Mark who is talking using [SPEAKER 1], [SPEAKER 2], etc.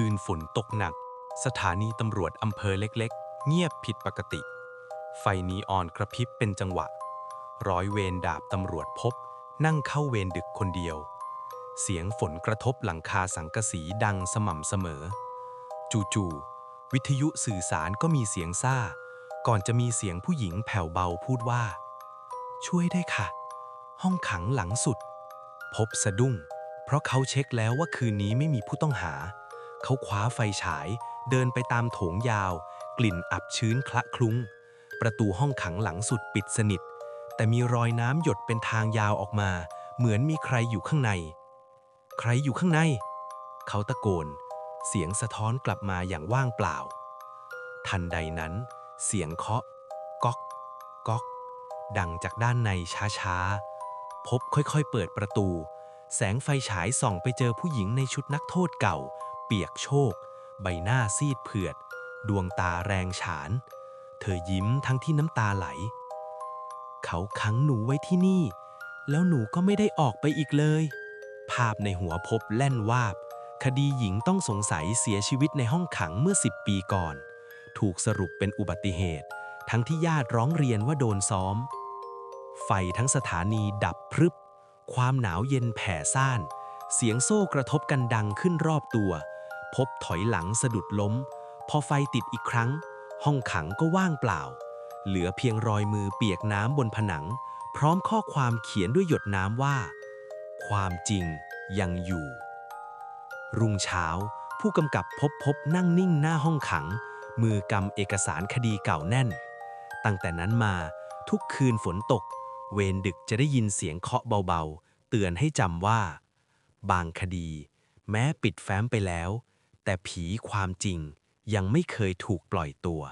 [SPEAKER 1] คืนฝนตกหนัก สถานีตำรวจอำเภอเล็กๆ เงียบผิดปกติ ไฟนีออนกระพริบเป็นจังหวะ ร้อยเวรดาบตำรวจพบ นั่งเข้าเวรดึกคนเดียว เสียงฝนกระทบหลังคาสังกะสีดังสม่ำเสมอ จู่ๆวิทยุสื่อสารก็มีเสียงซ่า ก่อนจะมีเสียงผู้หญิงแผ่วเบาพูดว่า ช่วยได้ค่ะ ห้องขังหลังสุด พบสะดุ้ง เพราะเขาเช็คแล้วว่าคืนนี้ไม่มีผู้ต้องหา เขาคว้าไฟฉาย เดินไปตามโถงยาว กลิ่นอับชื้นคละคลุ้ง ประตูห้องขังหลังสุดปิดสนิท แต่มีรอยน้ำหยดเป็นทางยาวออกมา เหมือนมีใครอยู่ข้างใน ใครอยู่ข้างใน เขาตะโกน เสียงสะท้อนกลับมาอย่างว่างเปล่า ทันใดนั้น เสียงเคาะก๊อกก๊อก ดังจากด้านในช้าๆ พบค่อยๆ เปิดประตู แสงไฟฉายส่องไปเจอผู้หญิงในชุดนักโทษเก่า เปียกโชก ใบหน้าซีดเผือด ดวงตาแรงฉาน เธอยิ้มทั้งที่น้ำตาไหล เขาขังหนูไว้ที่นี่ แล้วหนูก็ไม่ได้ออกไปอีกเลย ภาพในหัวพบแล่นวาบ คดีหญิงต้องสงสัยเสียชีวิตในห้องขังเมื่อ 10 ปีก่อน ถูกสรุปเป็นอุบัติเหตุ ทั้งที่ญาติร้องเรียนว่าโดนซ้อม ไฟทั้งสถานีดับพรึบ ความหนาวเย็นแผ่ซ่านเสียงโซ่กระทบกันดังขึ้นรอบตัว พบถอยหลังสะดุดล้ม พอไฟติดอีกครั้ง ห้องขังก็ว่างเปล่า เหลือเพียงรอยมือเปียกน้ำบนผนัง พร้อมข้อความเขียนด้วยหยดน้ำว่า ความจริงยังอยู่ รุ่งเช้า ผู้กำกับพบพบนั่งนิ่งหน้าห้องขัง มือกำเอกสารคดีเก่าแน่น ตั้งแต่นั้นมาทุกคืนฝนตก เวรดึกจะได้ยินเสียงเคาะเบาๆ เตือนให้จำว่า บางคดี แม้ปิดแฟ้มไปแล้ว แต่ผีความจริงยังไม่เคยถูกปล่อยตัว